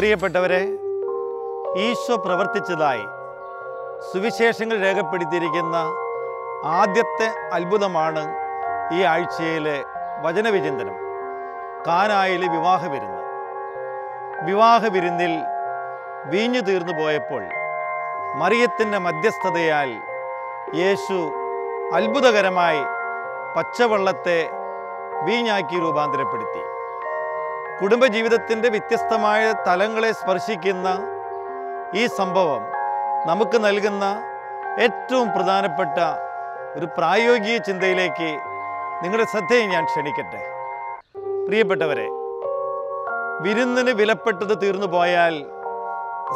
പ്രിയപ്പെട്ടവരെ ഈശോ പ്രവർത്തിച്ചതായി സുവിശേഷങ്ങൾ രേഖപ്പെടുത്തിയിരിക്കുന്ന ആദ്യത്തെ അത്ഭുതമാണ് ഈ ആഴ്ചയിലെ വചനവിചിന്തനം. കാനായിലെ വിവാഹ വിരുന്ന് വിവാഹ വിരുന്നിൽ വീഞ്ഞു തീർന്നു പോയപ്പോൾ മറിയത്തിന്റെ മധ്യസ്ഥതയാൽ യേശു അത്ഭുതകരമായി പച്ചവെള്ളത്തെ വീഞ്ഞാക്കി രൂപാന്തരപ്പെടുത്തി. കുടുംബജീവിതത്തിന്റെ വ്യത്യസ്തമായ തലങ്ങളെ സ്പർശിക്കുന്ന ഈ സംഭവം നമുക്ക് നൽകുന്ന ഏറ്റവും പ്രധാനപ്പെട്ട ഒരു പ്രായോഗിക ചിന്തയിലേക്ക് നിങ്ങളുടെ ശ്രദ്ധയെ ഞാൻ ക്ഷണിക്കട്ടെ. പ്രിയപ്പെട്ടവരെ വിരുന്നിന് വിലപ്പെട്ടത് തീർന്നു പോയാൽ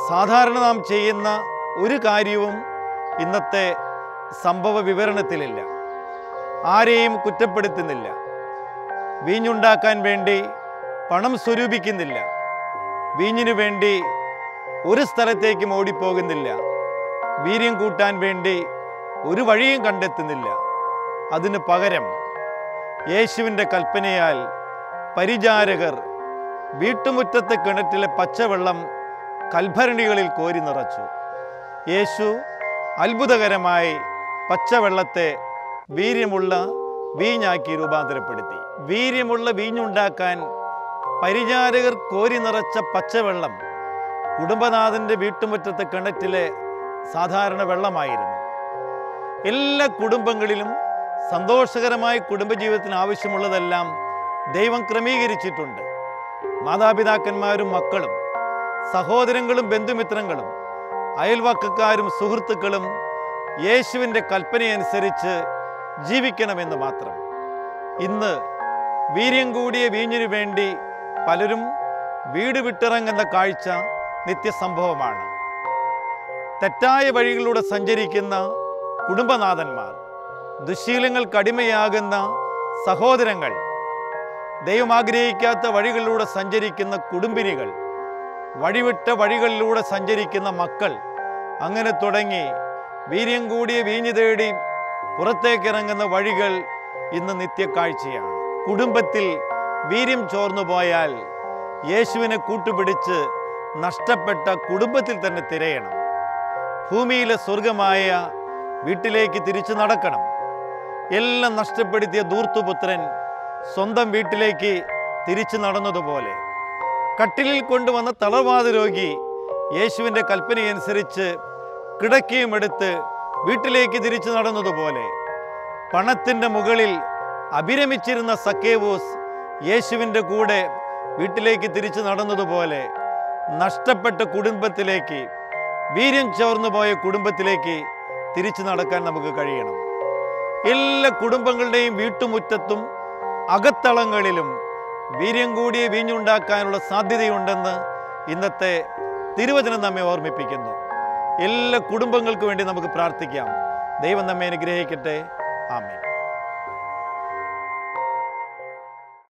സാധാരണ നാം ചെയ്യുന്ന ഒരു കാര്യവും ഇന്നത്തെ സംഭവ വിവരണത്തിലില്ല. ആരെയും കുറ്റപ്പെടുത്തുന്നില്ല. വീഞ്ഞുണ്ടാക്കാൻ വേണ്ടി പണം സ്വരൂപിക്കുന്നില്ല. വീഞ്ഞിനു വേണ്ടി ഒരു സ്ഥലത്തേക്കും ഓടിപ്പോകുന്നില്ല. വീര്യം കൂട്ടാൻ വേണ്ടി ഒരു വഴിയും കണ്ടെത്തുന്നില്ല. അതിന് പകരം യേശുവിന്റെ കൽപ്പനയാൽ പരിചാരകർ വീട്ടുമുറ്റത്തെ കിണറ്റിലെ പച്ചവെള്ളം കൽഭരണികളിൽ കോരി നിറച്ചു. യേശു അത്ഭുതകരമായി പച്ചവെള്ളത്തെ വീര്യമുള്ള വീഞ്ഞാക്കി രൂപാന്തരപ്പെടുത്തി. വീര്യമുള്ള വീഞ്ഞുണ്ടാക്കാൻ പരിചാരകർ കോരി നിറച്ച പച്ചവെള്ളം കുടുംബനാഥന്റെ വീട്ടുമുറ്റത്തെ കിണറ്റിലെ സാധാരണ വെള്ളമായിരുന്നു. എല്ലാ കുടുംബങ്ങളിലും സന്തോഷകരമായ കുടുംബജീവിതത്തിന് ആവശ്യമുള്ളതെല്ലാം ദൈവം ക്രമീകരിച്ചിട്ടുണ്ട്. മാതാപിതാക്കന്മാരും മക്കളും സഹോദരങ്ങളും ബന്ധുമിത്രങ്ങളും അയൽവക്കക്കാരും സുഹൃത്തുക്കളും യേശുവിന്റെ കൽപ്പനയനുസരിച്ച് ജീവിക്കണമെന്ന് മാത്രം. ഇന്ന് വീര്യം കൂടിയ വീഞ്ഞിനു വേണ്ടി പലരും വീട് വിട്ടിറങ്ങുന്ന കാഴ്ച നിത്യസംഭവമാണ്. തെറ്റായ വഴികളിലൂടെ സഞ്ചരിക്കുന്ന കുടുംബനാഥന്മാർ ദുശീലങ്ങൾ കടിമയാകുന്ന സഹോദരങ്ങൾ ദൈവം ആഗ്രഹിക്കാത്ത വഴികളിലൂടെ സഞ്ചരിക്കുന്ന കുടുംബിനികൾ വഴിവിട്ട വഴികളിലൂടെ സഞ്ചരിക്കുന്ന മക്കൾ അങ്ങനെ തുടങ്ങി വീര്യം കൂടിയ വീഞ്ഞു തേടി പുറത്തേക്കിറങ്ങുന്ന വഴികൾ ഇന്ന് നിത്യക്കാഴ്ചയാണ്. കുടുംബത്തിൽ വീര്യം ചോർന്നു പോയാൽ യേശുവിനെ കൂട്ടുപിടിച്ച് നഷ്ടപ്പെട്ട കുടുംബത്തിൽ തന്നെ തിരയണം. ഭൂമിയിലെ സ്വർഗമായ വീട്ടിലേക്ക് തിരിച്ചു നടക്കണം. എല്ലാം നഷ്ടപ്പെടുത്തിയ ദൂർത്തുപുത്രൻ സ്വന്തം വീട്ടിലേക്ക് തിരിച്ചു നടന്നതുപോലെ. കട്ടിലിൽ കൊണ്ടുവന്ന തളർവാദ രോഗി യേശുവിന്റെ കൽപ്പനയനുസരിച്ച് കിടക്കയും എടുത്ത് വീട്ടിലേക്ക് തിരിച്ചു നടന്നതുപോലെ. പണത്തിന്റെ മുകളിൽ അഭിരമിച്ചിരുന്ന സക്കേവൂസ് യേശുവിന്റെ കൂടെ വീട്ടിലേക്ക് തിരിച്ചു നടന്നതുപോലെ നഷ്ടപ്പെട്ട കുടുംബത്തിലേക്ക് വീര്യം ചോർന്നു പോയ കുടുംബത്തിലേക്ക് തിരിച്ചു നടക്കാൻ നമുക്ക് കഴിയണം. എല്ലാ കുടുംബങ്ങളുടെയും വീട്ടുമുറ്റത്തും അകത്തളങ്ങളിലും വീര്യം കൂടിയ വീഞ്ഞുണ്ടാക്കാനുള്ള സാധ്യതയുണ്ടെന്ന് ഇന്നത്തെ തിരുവചനം നമ്മെ ഓർമ്മിപ്പിക്കുന്നു. എല്ലാ കുടുംബങ്ങൾക്കു വേണ്ടി നമുക്ക് പ്രാർത്ഥിക്കാം. ദൈവം നമ്മെ അനുഗ്രഹിക്കട്ടെ. ആമേൻ.